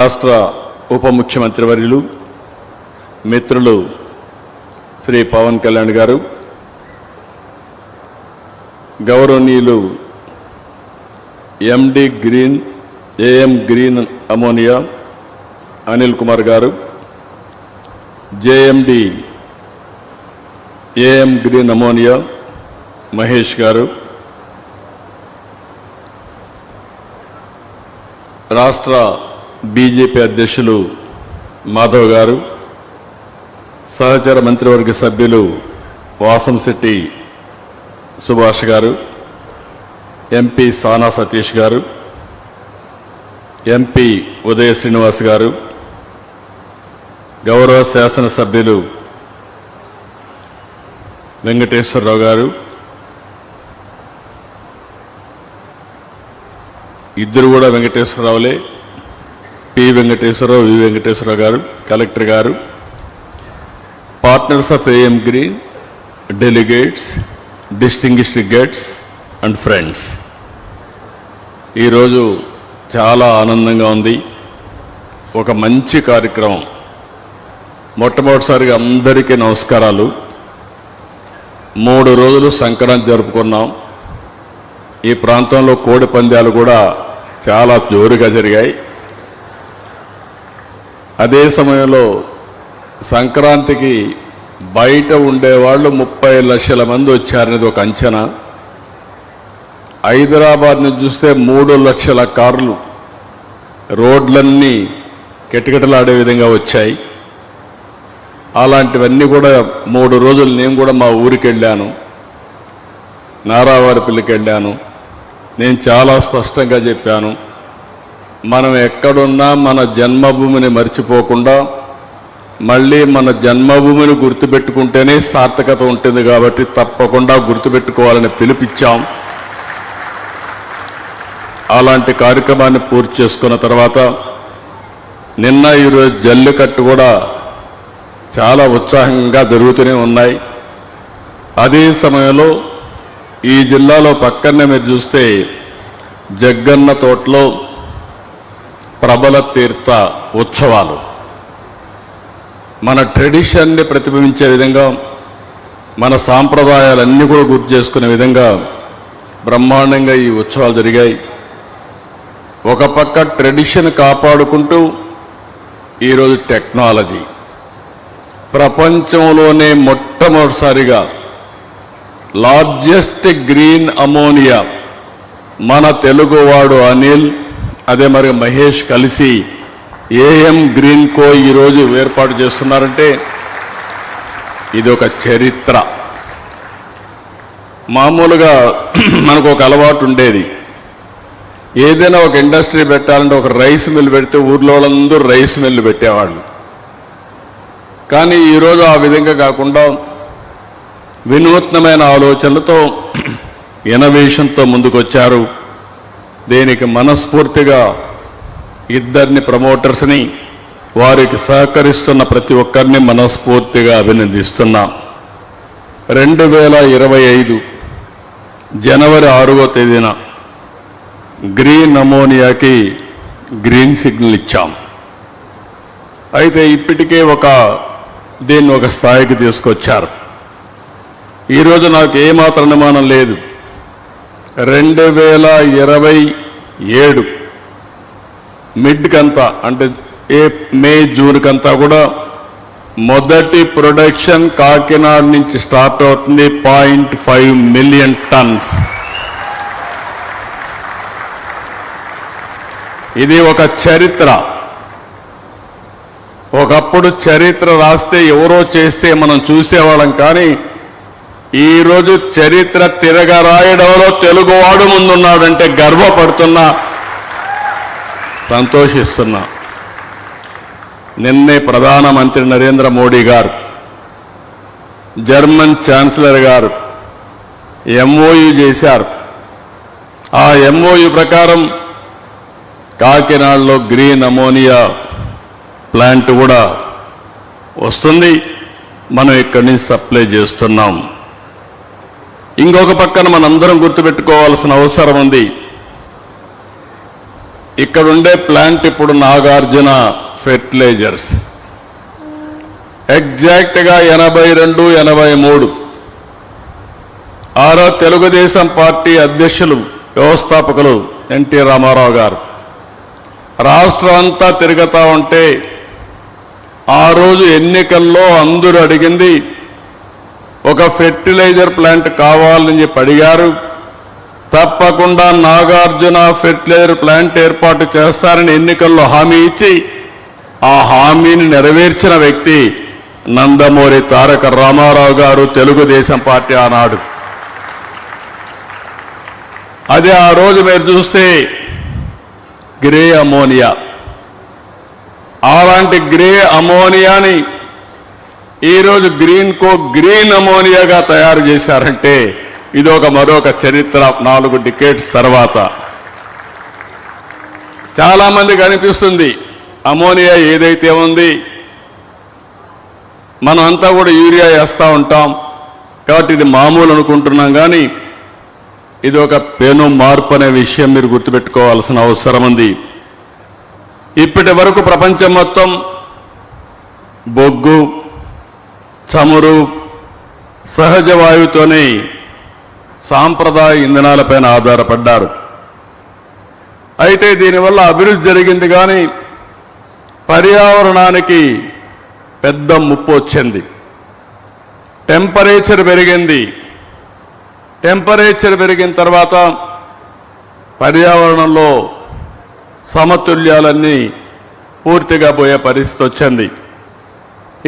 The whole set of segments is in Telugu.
రాష్ట్ర ఉప ముఖ్యమంత్రి వర్యులు మిత్రులు శ్రీ పవన్ కళ్యాణ్ గారు గౌరవనీయులు MD Green AM Green ammonia Anil Kumar గారు JMD AM Green ammonia Mahesh గారు రాష్ట్ర బీజేపీ అధ్యక్షులు మాధవ్ గారు సహచర మంత్రివర్గ సభ్యులు వాసంశెట్టి సుభాష్ గారు ఎంపీ సానా సతీష్ గారు ఎంపీ ఉదయ శ్రీనివాస్ గారు గౌరవ శాసనసభ్యులు వెంకటేశ్వరరావు గారు ఇద్దరు కూడా వెంకటేశ్వరరావులే. పి. వెంకటేశ్వరరావు వి. వెంకటేశ్వరరావు గారు కలెక్టర్ గారు partners of AM Green delegates distinguished guests and friends. ఈరోజు చాలా ఆనందంగా ఉంది. ఒక మంచి కార్యక్రమం. మొట్టమొదటిసారిగా అందరికీ నమస్కారాలు. మూడు రోజులు సంక్రాంతి జరుపుకున్నాం. ఈ ప్రాంతంలో కోడి పందాలు కూడా చాలా జోరుగా జరిగాయి. అదే సమయంలో సంక్రాంతికి బయట ఉండేవాళ్ళు ముప్పై లక్షల మంది వచ్చారనేది ఒక అంచనా. హైదరాబాద్ని చూస్తే మూడు లక్షల కార్లు రోడ్లన్నీ కిటకిటలాడే విధంగా వచ్చాయి. అలాంటివన్నీ కూడా మూడు రోజులు నేను కూడా మా ఊరికి వెళ్ళాను నారావారిపల్లికి వెళ్ళాను. నేను చాలా స్పష్టంగా చెప్పాను. మనం ఎక్కడున్నా మన జన్మభూమిని మర్చిపోకుండా మళ్ళీ మన జన్మభూమిని గుర్తుపెట్టుకుంటేనే సార్థకత ఉంటుంది కాబట్టి తప్పకుండా గుర్తుపెట్టుకోవాలని పిలిపించాం. అలాంటి కార్యక్రమాన్ని పూర్తి చేసుకున్న తర్వాత నిన్న ఈరోజు జల్లికట్టు కూడా చాలా ఉత్సాహంగా జరుగుతూనే ఉన్నాయి. అదే సమయంలో ఈ జిల్లాలో పక్కనే మీరు చూస్తే జగ్గన్న తోటలో ప్రబల తీర్థ ఉత్సవాలు. మన ట్రెడిషన్ని ప్రతిబింబించే విధంగా మన సాంప్రదాయాలన్నీ కూడా గుర్తు చేసుకునే విధంగా బ్రహ్మాండంగా ఈ ఉత్సవాలు జరిగాయి. ఒక పక్క ట్రెడిషన్ కాపాడుకుంటూ ఈరోజు టెక్నాలజీ. ప్రపంచంలోనే మొట్టమొదటిసారిగా లార్జెస్ట్ గ్రీన్ అమోనియా మన తెలుగువాడు అనిల్ అదే మరి మహేష్ కలిసి ఏఎం గ్రీన్ కో ఈరోజు ఏర్పాటు చేస్తున్నారంటే ఇది ఒక చరిత్ర. మామూలుగా మనకు ఒక అలవాటు ఉండేది. ఏదైనా ఒక ఇండస్ట్రీ పెట్టాలంటే ఒక రైస్ మిల్ పెడితే ఊర్లో వాళ్ళందరూ రైస్ మిల్లు పెట్టేవాళ్ళు. కానీ ఈరోజు ఆ విధంగా కాకుండా వినూత్నమైన ఆలోచనలతో ఇన్నోవేషన్తో ముందుకొచ్చారు. దీనికి మనస్ఫూర్తిగా ఇద్దరిని ప్రమోటర్స్ని వారికి సహకరిస్తున్న ప్రతి ఒక్కరిని మనస్ఫూర్తిగా అభినందిస్తున్నాం. రెండు వేల ఇరవై ఐదు జనవరి ఆరవ తేదీన గ్రీన్ అమోనియాకి గ్రీన్ సిగ్నల్ ఇచ్చాం. అయితే ఇప్పటికే ఒక దీన్ని ఒక స్థాయికి తీసుకొచ్చారు. ఈరోజు నాకు ఏమాత్రం అనుమానం లేదు. రెండు వేల ఇరవై ఏడు మిడ్కంతా అంటే ఏ మే జూన్కంతా కూడా మొదటి ప్రొడక్షన్ కాకినాడ నుంచి స్టార్ట్ అవుతుంది పాయింట్ ఫైవ్ మిలియన్ టన్స్. ఇది ఒక చరిత్ర. ఒకప్పుడు చరిత్ర రాస్తే ఎవరో చేస్తే మనం చూసేవాళ్ళం కానీ ఈరోజు చరిత్ర తిరగ రాయడంలో తెలుగువాడు ముందున్నాడంటే గర్వపడుతున్నా సంతోషిస్తున్నా. నిన్నే ప్రధానమంత్రి నరేంద్ర మోడీ గారు జర్మన్ ఛాన్సలర్ గారు ఎంఓయు చేశారు. ఆ ఎంఓయు ప్రకారం కాకినాడలో గ్రీన్ అమోనియా ప్లాంట్ కూడా వస్తుంది. మనం ఇక్కడి నుంచి సప్లై చేస్తున్నాం. ఇంకొక పక్కన మనందరం గుర్తుపెట్టుకోవాల్సిన అవసరం ఉంది. ఇక్కడ ఉండే ప్లాంట్ ఇప్పుడు నాగార్జున ఫెర్టిలైజర్స్. ఎగ్జాక్ట్గా ఎనభై రెండు ఎనభై మూడు. ఆరో తెలుగుదేశం పార్టీ అధ్యక్షులు వ్యవస్థాపకులు ఎన్టీ రామారావు గారు. రాష్ట్రం అంతా తిరుగుతూ ఉంటే ఆ రోజు ఎన్నికల్లో అందరూ అడిగింది ఒక ఫెర్టిలైజర్ ప్లాంట్ కావాలని చెప్పి అడిగారు. తప్పకుండా నాగార్జున ఫెర్టిలైజర్ ప్లాంట్ ఏర్పాటు చేస్తారని ఎన్నికల్లో హామీ ఇచ్చి ఆ హామీని నెరవేర్చిన వ్యక్తి నందమూరి తారక రామారావు గారు తెలుగుదేశం పార్టీ ఆనాడు. అది ఆ రోజు మీరు చూస్తే గ్రే అమోనియా. అలాంటి గ్రే అమోనియాని ఈరోజు గ్రీన్ కో గ్రీన్ అమోనియాగా తయారు చేశారంటే ఇది ఒక మరొక చరిత్ర నాలుగు డికేట్స్ తర్వాత. చాలామంది కనిపిస్తుంది అనిపిస్తుంది అమోనియా ఏదైతే ఉంది మనం అంతా కూడా యూరియా వేస్తూ ఉంటాం. కాబట్టి ఇది మామూలు అనుకుంటున్నాం కానీ ఇది ఒక పెను మార్పు అనే విషయం మీరు గుర్తుపెట్టుకోవాల్సిన అవసరం ఉంది. ఇప్పటి వరకు ప్రపంచం మొత్తం బొగ్గు చమురు సహజ వాయువుతోనే సాంప్రదాయ ఇంధనాలపైన ఆధారపడ్డారు. అయితే దీనివల్ల అభివృద్ధి జరిగింది కానీ పర్యావరణానికి పెద్ద ముప్పు వచ్చింది. టెంపరేచర్ పెరిగింది. టెంపరేచర్ పెరిగిన తర్వాత పర్యావరణంలో సమతుల్యాలన్నీ పూర్తిగా పోయే పరిస్థితి వచ్చింది.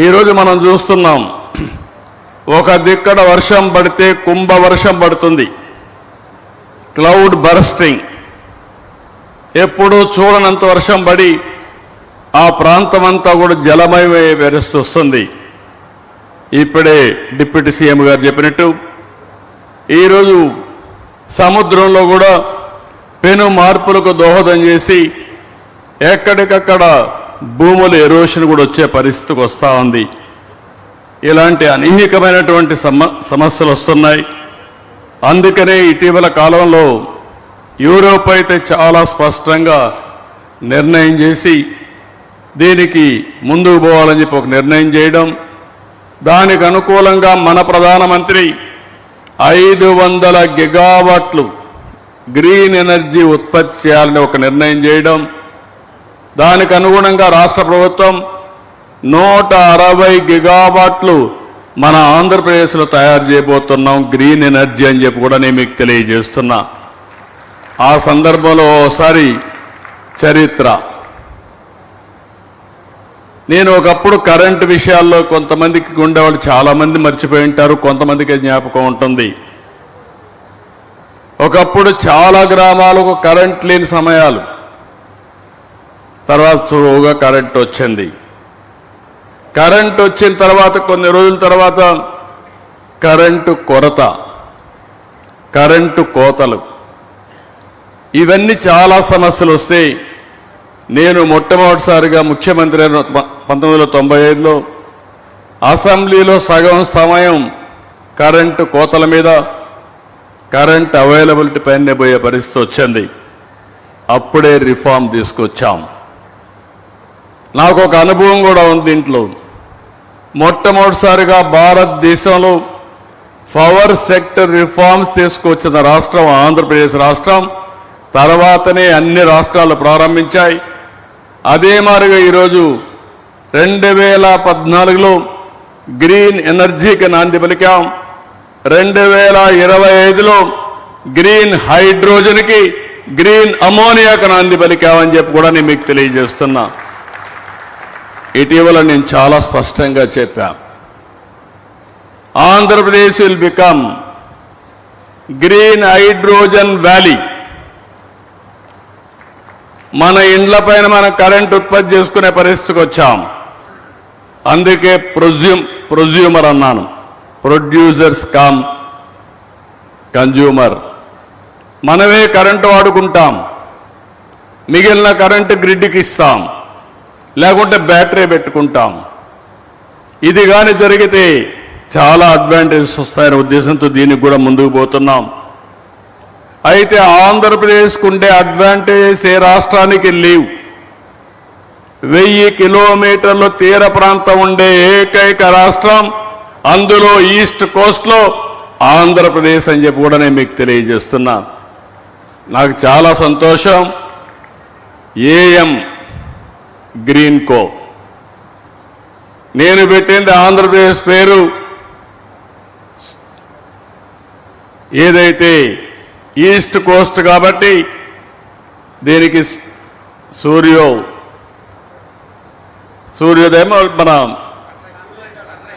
ఈరోజు మనం చూస్తున్నాం ఒక దిక్కడ వర్షం పడితే కుంభ వర్షం పడుతుంది. Cloud bursting. ఎప్పుడూ చూడనంత వర్షం పడి ఆ ప్రాంతం అంతా కూడా జలమయమే వెరుస్తుంది వస్తుంది ఇప్పుడే డిప్యూటీ సీఎం గారు చెప్పినట్టు ఈరోజు సముద్రంలో కూడా పెను మార్పులకు దోహదం చేసి ఎక్కడికక్కడ భూముల ఎరోషన్ కూడా వచ్చే పరిస్థితికి వస్తూ ఉంది. ఇలాంటి అనేకమైనటువంటి సమ సమస్యలు వస్తున్నాయి. అందుకనే ఇటీవల కాలంలో యూరోప్ అయితే చాలా స్పష్టంగా నిర్ణయం చేసి దీనికి ముందుకు పోవాలని చెప్పి ఒక నిర్ణయం చేయడం దానికి అనుకూలంగా మన ప్రధానమంత్రి ఐదు వందల గిగావాట్లు గ్రీన్ ఎనర్జీ ఉత్పత్తి చేయాలని ఒక నిర్ణయం చేయడం దానికి అనుగుణంగా రాష్ట్ర ప్రభుత్వం నూట అరవై గిగావాట్లు మన ఆంధ్రప్రదేశ్లో తయారు చేయబోతున్నాం గ్రీన్ ఎనర్జీ అని చెప్పి కూడా నేను మీకు తెలియజేస్తున్నా. ఆ సందర్భంలో ఓసారి చరిత్ర. నేను ఒకప్పుడు కరెంటు విషయాల్లో కొంతమందికి ఉండేవాళ్ళు చాలామంది మర్చిపోయి ఉంటారు కొంతమందికి జ్ఞాపకం ఉంటుంది. ఒకప్పుడు చాలా గ్రామాలకు కరెంట్ లేని సమయాలు. తర్వాత సులువుగా కరెంట్ వచ్చింది. కరెంట్ వచ్చిన తర్వాత కొన్ని రోజుల తర్వాత కరెంటు కొరత కరెంటు కోతలు. ఇవన్నీ చాలా సమస్యలు వస్తాయి. నేను మొట్టమొదటిసారిగా ముఖ్యమంత్రి అయిన పంతొమ్మిది వందల తొంభై ఐదులో అసెంబ్లీలో సగం సమయం కరెంటు కోతల మీద కరెంట్ అవైలబిలిటీ పైన పోయే పరిస్థితి వచ్చింది. అప్పుడే రిఫార్మ్ తీసుకొచ్చాం. నాకు ఒక అనుభవం కూడా ఉంది దీంట్లో మొట్టమొదటిసారిగా భారతదేశంలో పవర్ సెక్టర్ రిఫార్మ్స్ తీసుకొచ్చిన రాష్ట్రం ఆంధ్రప్రదేశ్ రాష్ట్రం. తర్వాతనే అన్ని రాష్ట్రాలు ప్రారంభించాయి. అదే మారుగా ఈరోజు రెండు వేల పద్నాలుగులో గ్రీన్ ఎనర్జీకి నాంది పలికాం. రెండు వేల ఇరవై ఐదులో గ్రీన్ హైడ్రోజన్కి గ్రీన్ అమోనియాకి నాంది పలికామని చెప్పి కూడా నేను మీకు తెలియజేస్తున్నా. ఇటీవల నేను చాలా స్పష్టంగా చెప్పా. Andhra Pradesh will become green hydrogen valley. మన ఇండ్ల పైన మనం కరెంట్ ఉత్పత్తి చేసుకునే పరిస్థితికి వచ్చాం. అందుకే ప్రొజ్యూమ్ ప్రొజ్యూమర్ అన్నాను. Producers cum consumer. మనమే కరెంటు వాడుకుంటాం. మిగిలిన కరెంటు గ్రిడ్కి ఇస్తాం. లేకుంటే బ్యాటరీ పెట్టుకుంటాం. ఇది కానీ జరిగితే చాలా అడ్వాంటేజెస్ వస్తాయనే ఉద్దేశంతో దీనికి కూడా ముందుకు పోతున్నాం. అయితే ఆంధ్రప్రదేశ్కు ఉండే అడ్వాంటేజెస్ ఏ రాష్ట్రానికి లేవు. వెయ్యి కిలోమీటర్ల తీర ప్రాంతం ఉండే ఏకైక రాష్ట్రం అందులో ఈస్ట్ కోస్ట్లో ఆంధ్రప్రదేశ్ అని చెప్పి కూడా నేను మీకు తెలియజేస్తున్నా. నాకు చాలా సంతోషం. AM Greenko. నేను పెట్టింది ఆంధ్రప్రదేశ్ పేరు. ఏదైతే ఈస్ట్ కోస్ట్ కాబట్టి దీనికి సూర్యో సూర్యోదయం మన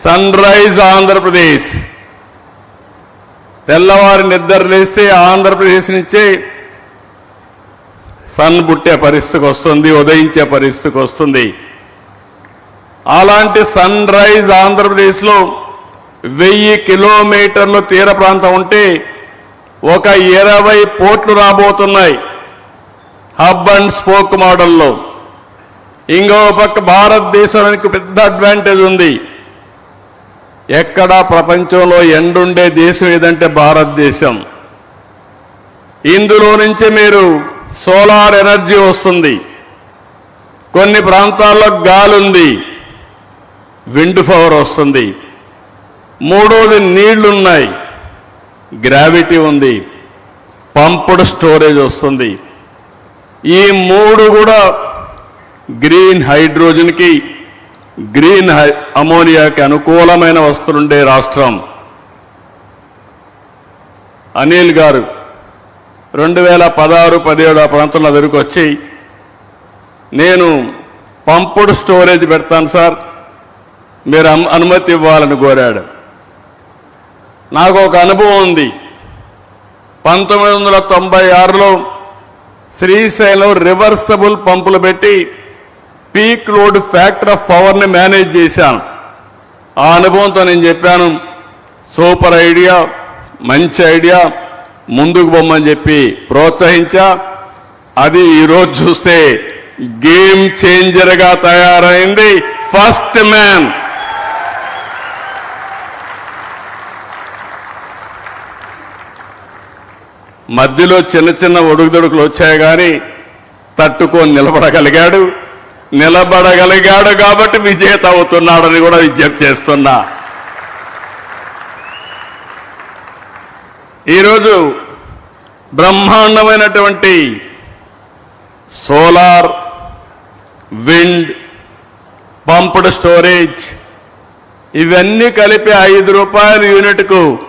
సన్ రైజ్ ఆంధ్రప్రదేశ్. తెల్లవారి నిద్ర లేస్తే ఆంధ్రప్రదేశ్ నుంచే సన్ పుట్టే పరిస్థితికి వస్తుంది ఉదయించే పరిస్థితికి వస్తుంది. అలాంటి సన్ రైజ్ ఆంధ్రప్రదేశ్లో వెయ్యి కిలోమీటర్లు తీర ప్రాంతం ఉంటే ఒక ఇరవై పోర్ట్లు రాబోతున్నాయి. హబ్ అండ్ స్పోక్ మోడల్లో. ఇంకో పక్క భారతదేశానికి పెద్ద అడ్వాంటేజ్ ఉంది. ఎక్కడా ప్రపంచంలో ఎండుండే దేశం ఏదంటే భారతదేశం. ఇందులో నుంచి మీరు సోలార్ ఎనర్జీ వస్తుంది. కొన్ని ప్రాంతాల్లో గాలి ఉంది విండ్ పవర్ వస్తుంది. మూడోది నీళ్ళున్నాయి. గ్రావిటీ ఉంది. పంపుడ్ స్టోరేజ్ వస్తుంది. ఈ మూడు కూడా గ్రీన్ హైడ్రోజన్కి గ్రీన్ హై అమోనియాకి అనుకూలమైన వస్తువులుండే రాష్ట్రం. అనిల్ గారు రెండు వేల పదహారు పదిహేడు ఆ ప్రాంతంలో దగ్గరికి వచ్చి నేను పంపుడు స్టోరేజ్ పెడతాను సార్. మీరు అనుమతి ఇవ్వాలని కోరాడు. నాకు ఒక అనుభవం ఉంది. పంతొమ్మిది వందల తొంభై ఆరులో శ్రీశైలం రివర్సబుల్ పంపులు పెట్టి పీక్ లోడ్ ఫ్యాక్టర్ ఆఫ్ పవర్ని మేనేజ్ చేశాను. ఆ అనుభవంతో నేను చెప్పాను సూపర్ ఐడియా మంచి ఐడియా ముందుకు బొమ్మని చెప్పి ప్రోత్సహించా. అది ఈరోజు చూస్తే గేమ్ చేంజర్గా తయారైంది. First man. మధ్యలో చిన్న చిన్న ఒడుగుదొడుకులు వచ్చాయి కానీ తట్టుకొని నిలబడగలిగాడు. నిలబడగలిగాడు కాబట్టి విజేత అవుతున్నాడని కూడా విజ్ఞప్తి చేస్తున్నా. ఈరోజు బ్రహ్మాండమైనటువంటి సోలార్ విండ్ పంప్డ్ స్టోరేజ్ ఇవన్నీ కలిపి ఐదు రూపాయల యూనిట్కు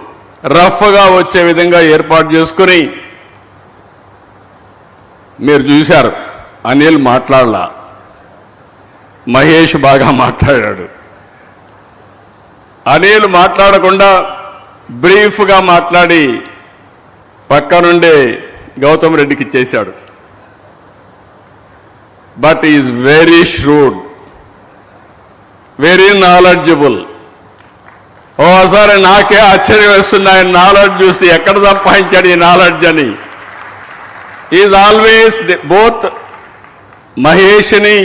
రఫ్గా వచ్చే విధంగా ఏర్పాటు చేసుకుని మీరు చూశారు అనిల్ మాట్లాడలా. మహేష్ బాగా మాట్లాడాడు. అనిల్ మాట్లాడకుండా బ్రీఫ్గా మాట్లాడి పక్క నుండే గౌతమ్ రెడ్డికి ఇచ్చేశాడు. But is very shrewd very knowledgeable ఓసారి నాకే ఆశ్చర్యం వేస్తుంది. ఆయన నాలెడ్జ్ చూసి ఎక్కడ సంపాదించాడు ఈ నాలెడ్జ్ అని. ఈజ్ ఆల్వేస్ బోత్ మహేష్ని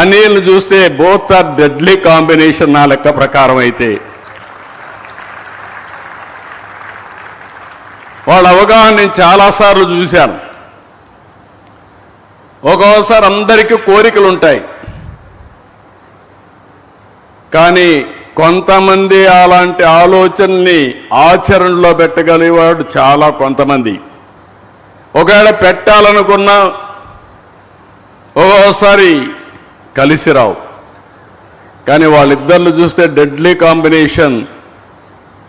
అనిల్ చూస్తే బోత్ ఆర్ డెడ్లీ కాంబినేషన్ నా లెక్క ప్రకారం అయితే. వాళ్ళ అవగాహన నేను చాలాసార్లు చూశాను. ఒక్కోసారి అందరికీ కోరికలు ఉంటాయి కానీ కొంతమంది అలాంటి ఆలోచనల్ని ఆచరణలో పెట్టగలిగేవాడు చాలా కొంతమంది. ఒకవేళ పెట్టాలనుకున్నా ఒక్కోసారి కలిసి రావు. కానీ వాళ్ళిద్దరిని చూస్తే డెడ్లీ కాంబినేషన్.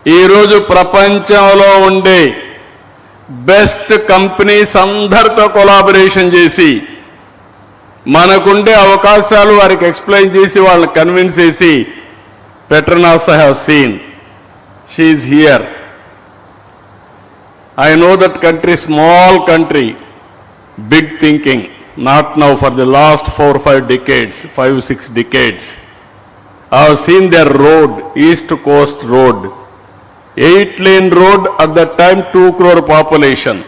ఈరోజు ప్రపంచంలో ఉండే బెస్ట్ కంపెనీస్ అందరితో కొలాబరేషన్ చేసి మనకుండే అవకాశాలు వారికి ఎక్స్ప్లెయిన్ చేసి వాళ్ళని కన్విన్స్ చేసి Petronas I have seen. She here I know that country small country big thinking not now for the last four five decades five six decades I have seen their road east coast road 8 lane road at that time 2 crore population.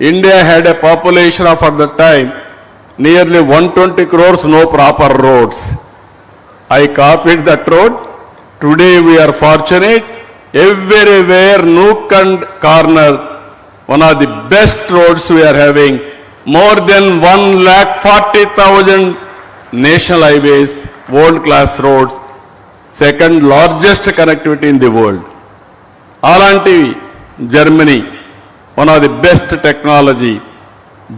India had a population of at that time nearly 120 crores no proper roads. I copied that road. Today we are fortunate everywhere nook and corner one of the best roads we are having more than 1 lakh 40,000 national highways world class roads second largest connectivity in the world. అలాంటి Germany one of the best technology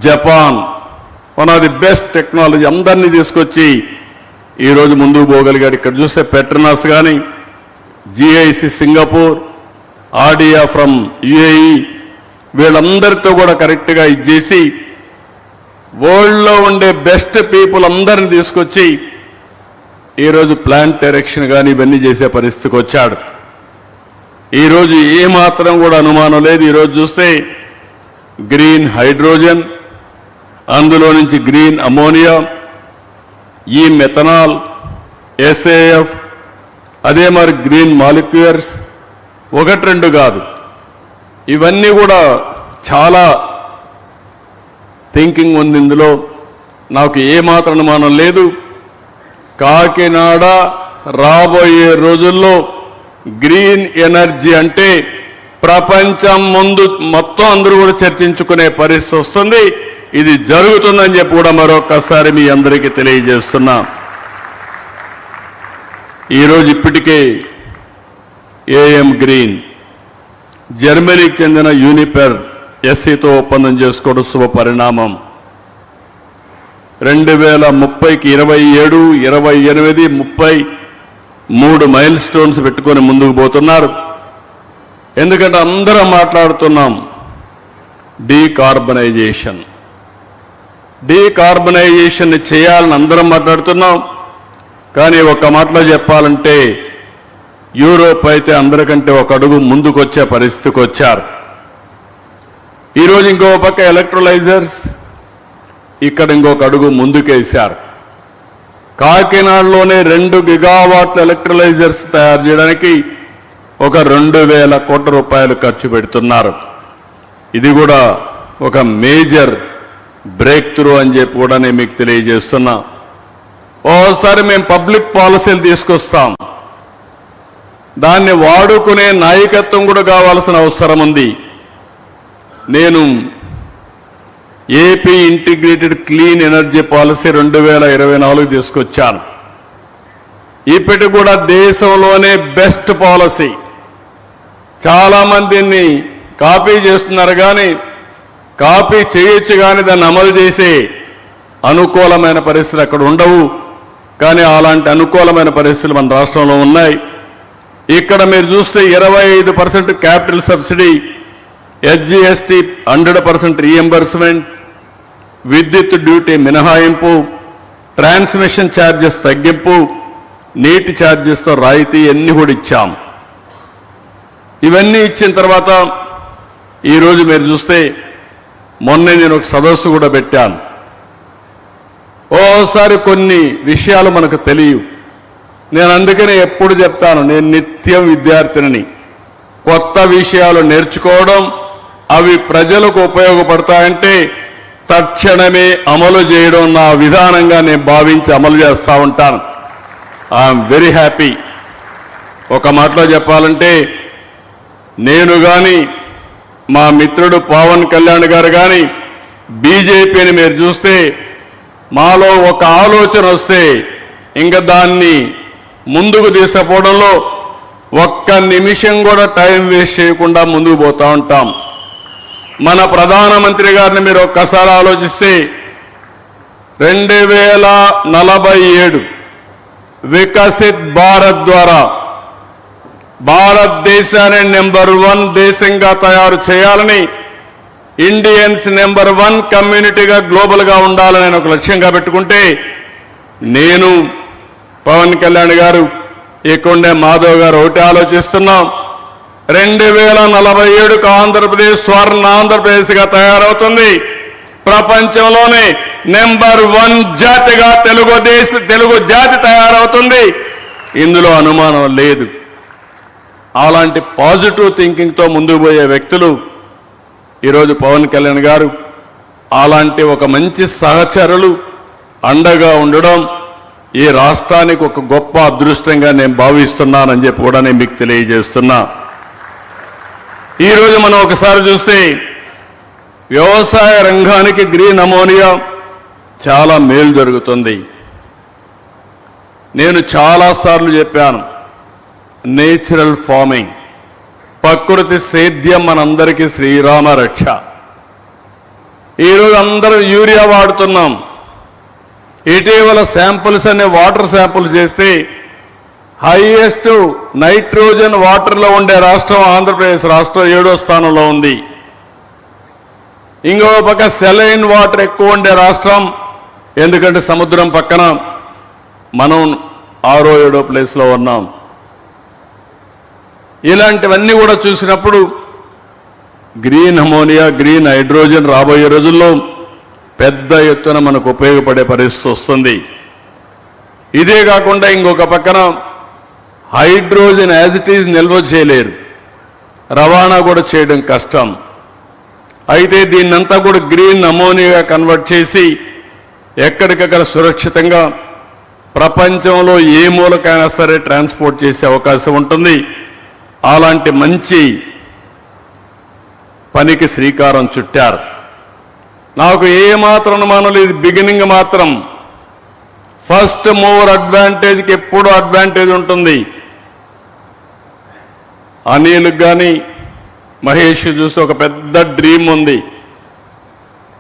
Japan one of the best technology అందరినీ తీసుకొచ్చి ఈరోజు ముందుకు పోగలిగాడు. ఇక్కడ చూస్తే పెట్రనాస్ కానీ GIC Singapore ADIA from UAE వీళ్ళందరితో కూడా కరెక్ట్గా ఇచ్చేసి వరల్డ్లో ఉండే బెస్ట్ పీపుల్ అందరిని తీసుకొచ్చి ఈరోజు ప్లాంట్ డైరెక్షన్ కానీ ఇవన్నీ చేసే పరిస్థితికి వచ్చాడు. ఈరోజు ఏ మాత్రం కూడా అనుమానం లేదు. ఈరోజు చూస్తే గ్రీన్ హైడ్రోజన్ అందులో నుంచి green ammonia e methanol SAF అదే మరి గ్రీన్ మాలిక్యూర్స్ ఒకటి రెండు కాదు. ఇవన్నీ కూడా చాలా థింకింగ్ ఉంది ఇందులో. నాకు ఏ మాత్రం అనుమానం లేదు. కాకినాడ రాబోయే రోజుల్లో గ్రీన్ ఎనర్జీ అంటే ప్రపంచం ముందు మొత్తం అందరూ కూడా చర్చించుకునే పరిస్థితి వస్తుంది. ఇది జరుగుతుందని చెప్పి కూడా మరొకసారి మీ అందరికీ తెలియజేస్తున్నా. ఈరోజు ఇప్పటికే ఏఎం గ్రీన్ జర్మనీకి చెందిన యూనిపెర్ ఎస్సీతో ఒప్పందం చేసుకోవడం శుభ పరిణామం. రెండు వేల ముప్పైకి ఇరవై ఏడు ఇరవై ఎనిమిది ముప్పై మూడు మైల్ స్టోన్స్ పెట్టుకొని ముందుకు పోతున్నారు. ఎందుకంటే అందరం మాట్లాడుతున్నాం డీకార్బనైజేషన్. డీకార్బనైజేషన్ చేయాలని అందరం మాట్లాడుతున్నాం. కానీ ఒక మాటలో చెప్పాలంటే యూరోప్ అయితే అందరికంటే ఒక అడుగు ముందుకొచ్చే పరిస్థితికి వచ్చారు ఈరోజు ఇంకో పక్క ఎలక్ట్రోలైజర్స్ ఇక్కడ ఇంకొక అడుగు ముందుకేశారు. కాకినాడలోనే రెండు గిగావాట్ల ఎలక్ట్రలైజర్స్ తయారు చేయడానికి ఒక రెండు వేల కోట్ల రూపాయలు ఖర్చు పెడుతున్నారు. ఇది కూడా ఒక మేజర్ బ్రేక్ త్రూ అని చెప్పి కూడా నేను మీకు తెలియజేస్తున్నా. ఓసారి మేము పబ్లిక్ పాలసీలు తీసుకొస్తాం. దాన్ని వాడుకునే నాయకత్వం కూడా కావాల్సిన అవసరం ఉంది. నేను AP integrated clean energy policy రెండు వేల ఇరవై నాలుగు తీసుకొచ్చాను. ఇప్పటి కూడా దేశంలోనే బెస్ట్ పాలసీ చాలామందిని దీన్ని కాపీ చేస్తున్నారు కానీ కాపీ చేయొచ్చు కానీ దాన్ని అమలు చేసే అనుకూలమైన పరిస్థితులు అక్కడ ఉండవు. కానీ అలాంటి అనుకూలమైన పరిస్థితులు మన రాష్ట్రంలో ఉన్నాయి. ఇక్కడ మీరు చూస్తే ఇరవై ఐదు పర్సెంట్ క్యాపిటల్ సబ్సిడీ హెచ్జిఎస్టి హండ్రెడ్ పర్సెంట్ రీఎంబర్స్మెంట్ విద్యుత్ డ్యూటీ మినహాయింపు ట్రాన్స్మిషన్ ఛార్జెస్ తగ్గింపు నీటి ఛార్జెస్తో రాయితీ ఎన్ని కూడా ఇచ్చాం. ఇవన్నీ ఇచ్చిన తర్వాత ఈరోజు మీరు చూస్తే మొన్నే నేను ఒక సదస్సు కూడా పెట్టాను. ఓసారి కొన్ని విషయాలు మనకు తెలియవు. నేను అందుకనే ఎప్పుడు చెప్తాను నేను నిత్యం విద్యార్థిని కొత్త విషయాలు నేర్చుకోవడం అవి ప్రజలకు ఉపయోగపడతాయంటే తక్షణమే అమలు చేయడం నా విధానంగా నేను భావించి అమలు చేస్తూ ఉంటాను. ఐఎమ్ వెరీ హ్యాపీ ఒక మాటలో చెప్పాలంటే నేను కానీ మా మిత్రుడు పవన్ కళ్యాణ్ గారు కానీ బీజేపీని మీరు చూస్తే మాలో ఒక ఆలోచన వస్తే ఇంకా దాన్ని ముందుకు తీసుకుపోవడంలో ఒక్క నిమిషం కూడా టైం వేస్ట్ చేయకుండా ముందుకు పోతూ ఉంటాం. మన ప్రధానమంత్రి గారిని మీరు ఒక్కసారి ఆలోచిస్తే రెండు వేల నలభై ఏడు వికసిత్ భారత్ ద్వారా భారతదేశాన్ని నెంబర్ వన్ దేశంగా తయారు చేయాలని ఇండియన్స్ నెంబర్ వన్ కమ్యూనిటీగా గ్లోబల్గా ఉండాలని ఒక లక్ష్యంగా పెట్టుకుంటే నేను పవన్ కళ్యాణ్ గారు ఇక్కడే మాధవ్ గారు ఒకటి ఆలోచిస్తున్నాం. రెండు వేల నలభై ఏడుకు ఆంధ్రప్రదేశ్ స్వర్ణ ఆంధ్రప్రదేశ్గా తయారవుతుంది. ప్రపంచంలోనే నెంబర్ వన్ జాతిగా తెలుగు దేశ తెలుగు జాతి తయారవుతుంది. ఇందులో అనుమానం లేదు. అలాంటి పాజిటివ్ థింకింగ్తో ముందుకు పోయే వ్యక్తులు ఈరోజు పవన్ కళ్యాణ్ గారు అలాంటి ఒక మంచి సహచరులు అండగా ఉండడం ఈ రాష్ట్రానికి ఒక గొప్ప అదృష్టంగా నేను భావిస్తున్నానని చెప్పి కూడా నేను మీకు తెలియజేస్తున్నా. ఈరోజు మనం ఒకసారి చూస్తే వ్యవసాయ రంగానికి గ్రీన్ అమోనియా చాలా మేలు జరుగుతుంది. నేను చాలాసార్లు చెప్పాను నేచురల్ ఫార్మింగ్ ప్రకృతి సేద్యం మనందరికీ శ్రీరామ రక్ష. ఈరోజు అందరూ యూరియా వాడుతున్నాం. ఇటీవల శాంపుల్స్ అనే వాటర్ శాంపుల్ చేస్తే హైయెస్ట్ నైట్రోజన్ వాటర్లో ఉండే రాష్ట్రం ఆంధ్రప్రదేశ్ రాష్ట్రం ఏడో స్థానంలో ఉంది. ఇంకో పక్క సెలైన్ వాటర్ ఎక్కువ ఉండే రాష్ట్రం ఎందుకంటే సముద్రం పక్కన మనం ఆరో ఏడో ప్లేస్లో ఉన్నాం. ఇలాంటివన్నీ కూడా చూసినప్పుడు గ్రీన్ అమోనియా గ్రీన్ హైడ్రోజన్ రాబోయే రోజుల్లో పెద్ద ఎత్తున మనకు ఉపయోగపడే పరిస్థితి వస్తుంది. ఇదే కాకుండా ఇంకొక పక్కన హైడ్రోజన్ యాజ్ ఇట్ ఈజ్ నిల్వ చేయలేరు. రవాణా కూడా చేయడం కష్టం. అయితే దీన్నంతా కూడా గ్రీన్ అమోనియాగా కన్వర్ట్ చేసి ఎక్కడికక్కడ సురక్షితంగా ప్రపంచంలో ఏ మూలకైనా సరే ట్రాన్స్పోర్ట్ చేసే అవకాశం ఉంటుంది. అలాంటి మంచి పనికి శ్రీకారం చుట్టారు. నాకు ఏ మాత్రం అనుమానం లేదు. బిగినింగ్ మాత్రం ఫస్ట్ మూవర్ అడ్వాంటేజ్కి ఎప్పుడూ అడ్వాంటేజ్ ఉంటుంది. అనిల్కి కానీ మహేష్ చూస్తే ఒక పెద్ద డ్రీమ్ ఉంది.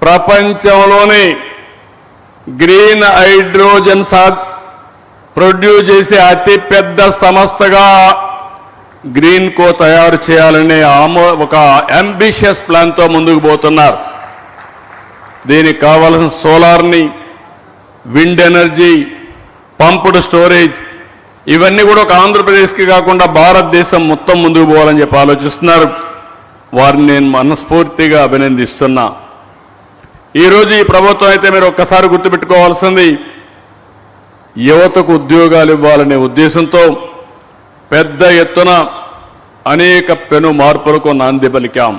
ప్రపంచంలోనే గ్రీన్ హైడ్రోజన్ సా ప్రొడ్యూస్ చేసే అతిపెద్ద సంస్థగా గ్రీన్ కో తయారు చేయాలనే ఆమో ఒక అంబిషియస్ ప్లాన్తో ముందుకు పోతున్నారు. దీనికి కావలసిన సోలార్ని విండ్ ఎనర్జీ పంప్డ్ స్టోరేజ్ ఇవన్నీ కూడా ఒక ఆంధ్రప్రదేశ్కి కాకుండా భారతదేశం మొత్తం ముందుకు పోవాలని చెప్పి ఆలోచిస్తున్నారు. వారిని నేను మనస్ఫూర్తిగా అభినందిస్తున్నా. ఈరోజు ఈ ప్రభుత్వం అయితే మీరు ఒక్కసారి గుర్తుపెట్టుకోవాల్సింది యువతకు ఉద్యోగాలు ఇవ్వాలనే ఉద్దేశంతో పెద్ద ఎత్తున అనేక పెను మార్పులకు నాంది పలికాం.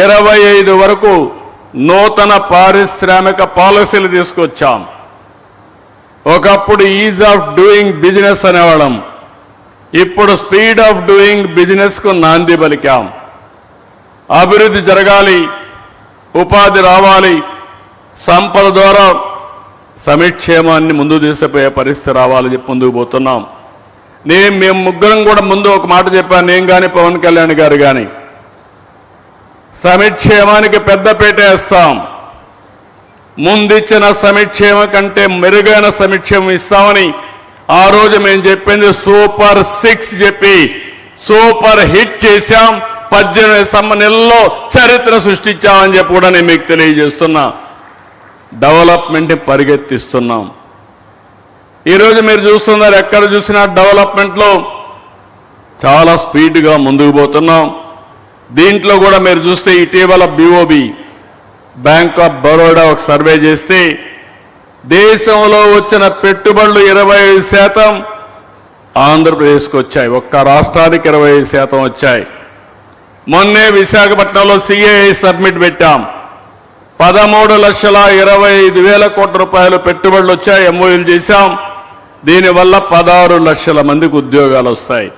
ఇరవై ఐదు వరకు నూతన పారిశ్రామిక పాలసీలు తీసుకొచ్చాం. ఒకప్పుడు ఈజ్ ఆఫ్ డూయింగ్ బిజినెస్ అనేవాళ్ళం. ఇప్పుడు స్పీడ్ ఆఫ్ డూయింగ్ బిజినెస్కు నాంది పలికాం. అభివృద్ధి జరగాలి ఉపాధి రావాలి సంపద ద్వారా సమిక్షేమాన్ని ముందు తీసుకుపోయే పరిస్థితి రావాలని చెప్పి ముందుకు పోతున్నాం. నేను మేము ముగ్గురం కూడా ముందు ఒక మాట చెప్పాను నేను కానీ పవన్ కళ్యాణ్ గారు కానీ సమిక్షేమానికి పెద్దపేట వేస్తాం. ముందిచ్చిన సమిక్షేమ కంటే మెరుగైన సమిక్షేమం ఇస్తామని ఆ రోజు మేము చెప్పింది సూపర్ సిక్స్ చెప్పి సూపర్ హిట్ చేశాం. పద్దెనిమిది సమ్మ చరిత్ర సృష్టించామని చెప్పి కూడా నేను మీకు తెలియజేస్తున్నా. డెవలప్మెంట్ పరిగెత్తిస్తున్నాం. ఈరోజు మీరు చూస్తున్నారు ఎక్కడ చూసినా డెవలప్మెంట్లో చాలా స్పీడ్గా ముందుకు పోతున్నాం. దీంట్లో కూడా మీరు చూస్తే ఇటీవల బిఓబి బ్యాంక్ ఆఫ్ బరోడా ఒక సర్వే చేస్తే దేశంలో వచ్చిన పెట్టుబడులు ఇరవై ఐదు శాతం ఆంధ్రప్రదేశ్కి వచ్చాయి. ఒక్క రాష్ట్రానికి ఇరవై ఐదు శాతం వచ్చాయి. మొన్నే విశాఖపట్నంలో సిఏఐ సబ్మిట్ పెట్టాం. పదమూడు లక్షల ఇరవై ఐదు వేల కోట్ల రూపాయలు పెట్టుబడులు వచ్చాయి ఎంఓయూలు చేశాం. దీనివల్ల పదహారు లక్షల మందికి ఉద్యోగాలు వస్తాయి.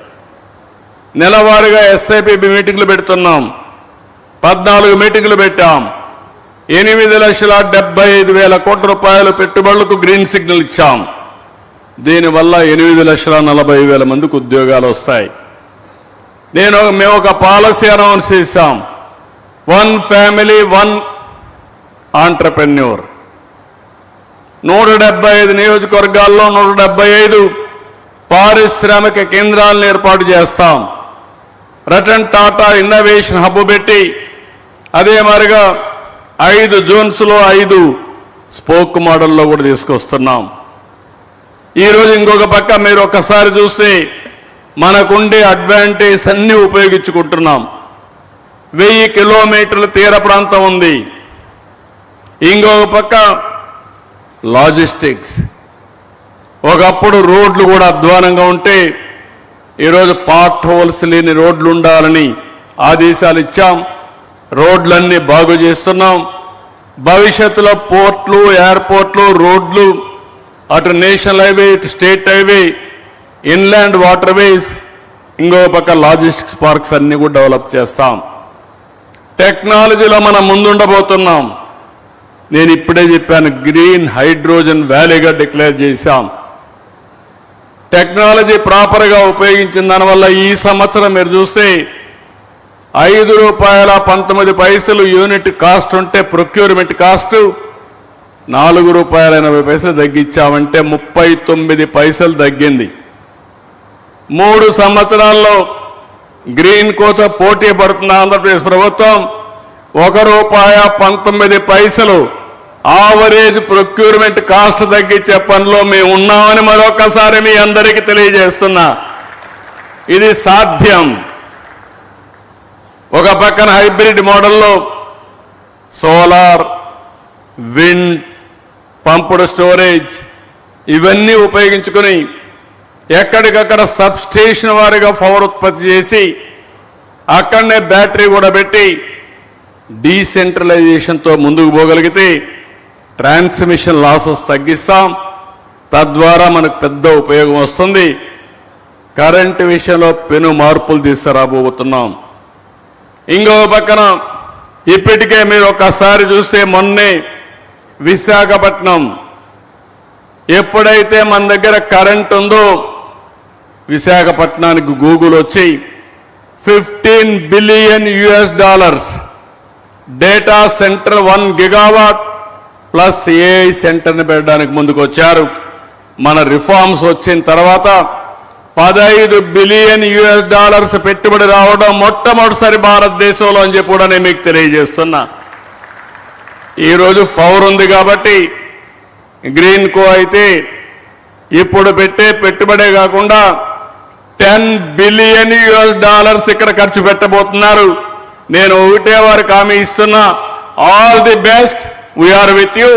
నెలవారీగా ఎస్ఐపి మీటింగ్లు పెడుతున్నాం. పద్నాలుగు మీటింగ్లు పెట్టాం. ఎనిమిది లక్షల డెబ్బై ఐదు వేల కోట్ల రూపాయలు పెట్టుబడులకు గ్రీన్ సిగ్నల్ ఇచ్చాం. దీనివల్ల ఎనిమిది లక్షల నలభై వేల మందికి ఉద్యోగాలు వస్తాయి. నేను మేము ఒక పాలసీ అనౌన్స్ చేశాం. One family one entrepreneur. నూట డెబ్బై ఐదు నియోజకవర్గాల్లో నూట డెబ్బై ఐదు పారిశ్రామిక కేంద్రాలను ఏర్పాటు చేస్తాం. రతన్ టాటా ఇన్నోవేషన్ హబ్ పెట్టి అదే మరిగా ఐదు జోన్స్లో ఐదు స్పోక్ మోడల్లో కూడా తీసుకొస్తున్నాం. ఈరోజు ఇంకొక పక్క మీరు ఒక్కసారి చూస్తే మనకుండే అడ్వాంటేజ్ అన్నీ ఉపయోగించుకుంటున్నాం. వెయ్యి కిలోమీటర్ల తీర ప్రాంతం ఉంది. ఇంకొక పక్క లాజిస్టిక్స్. ఒకప్పుడు రోడ్లు కూడా అధ్వానంగా ఉంటే ఈరోజు పార్ట్ హోల్స్ లేని రోడ్లు ఉండాలని ఆదేశాలు ఇచ్చాం. రోడ్లన్నీ బాగు చేస్తున్నాం. భవిష్యత్తులో పోర్ట్లు ఎయిర్పోర్ట్లు రోడ్లు అటు నేషనల్ హైవే ఇటు state highway inland water ways ఇంకో పక్క లాజిస్టిక్స్ పార్క్స్ అన్నీ కూడా డెవలప్ చేస్తాం. టెక్నాలజీలో మనం ముందుండబోతున్నాం. నేను ఇప్పుడే చెప్పాను గ్రీన్ హైడ్రోజన్ వ్యాలీగా డిక్లేర్ చేశాం. టెక్నాలజీ ప్రాపర్గా ఉపయోగించిన దానివల్ల ఈ సంవత్సరం మీరు చూస్తే ఐదు రూపాయల పంతొమ్మిది పైసలు యూనిట్ కాస్ట్ ఉంటే ప్రొక్యూర్మెంట్ కాస్ట్ నాలుగు రూపాయల ఎనభై పైసలు తగ్గించామంటే ముప్పై తొమ్మిది పైసలు తగ్గింది. మూడు సంవత్సరాల్లో గ్రీన్ కోత పోటీ పడుతున్న ఆంధ్రప్రదేశ్ ప్రభుత్వం. ఒక రూపాయ పంతొమ్మిది పైసలు ఆవరేజ్ ప్రొక్యూర్మెంట్ కాస్ట్ తగ్గించే పనిలో మేము ఉన్నామని మరొకసారి మీ అందరికీ తెలియజేస్తున్నా. ఇది సాధ్యం. ఒక పక్కన హైబ్రిడ్ మోడల్లో సోలార్ విండ్ పంపుడు స్టోరేజ్ ఇవన్నీ ఉపయోగించుకుని ఎక్కడికక్కడ సబ్ స్టేషన్ వారిగా పవర్ ఉత్పత్తి చేసి అక్కడనే బ్యాటరీ కూడా పెట్టి డీసెంట్రలైజేషన్తో ముందుకు పోగలిగితే ట్రాన్స్మిషన్ లాసెస్ తగ్గిస్తాం. తద్వారా మనకు పెద్ద ఉపయోగం వస్తుంది. కరెంటు విషయంలో పెను మార్పులు తీసుకురాబోతున్నాం. ఇంకో పక్కన ఇప్పటికే మీరు ఒక్కసారి చూస్తే మొన్నే విశాఖపట్నం. ఎప్పుడైతే మన దగ్గర కరెంట్ ఉందో విశాఖపట్నానికి గూగుల్ వచ్చి fifteen billion US dollars data center one gigawatt plus AI సెంటర్ని పెట్టడానికి ముందుకు వచ్చారు మన రిఫార్మ్స్ వచ్చిన తర్వాత పదహైదు బిలియన్ యుఎస్ డాలర్స్ పెట్టుబడి రావడం మొట్టమొదటిసారి భారతదేశంలో అని చెప్పి కూడా నేను మీకు తెలియజేస్తున్నా. ఈరోజు పవర్ ఉంది కాబట్టి గ్రీన్ కో అయితే ఇప్పుడు పెట్టే పెట్టుబడే కాకుండా టెన్ బిలియన్ యుఎస్ డాలర్స్ ఇక్కడ ఖర్చు పెట్టబోతున్నారు. నేను ఒకటే వారికి హామీ ఇస్తున్నా all the best we are with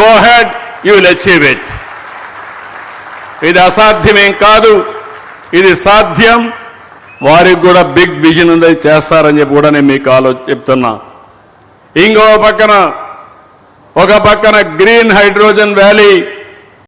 you go ahead you will achieve it అసాధ్యమేం కాదు. ఇది సాధ్యం? వారికి కూడా బిగ్ విజన్ ఉంది చేస్తారని చెప్పి కూడా నేను మీకు ఆలో చెప్తున్నా. ఇంకో పక్కన ఒక పక్కన గ్రీన్ హైడ్రోజన్ వ్యాలీ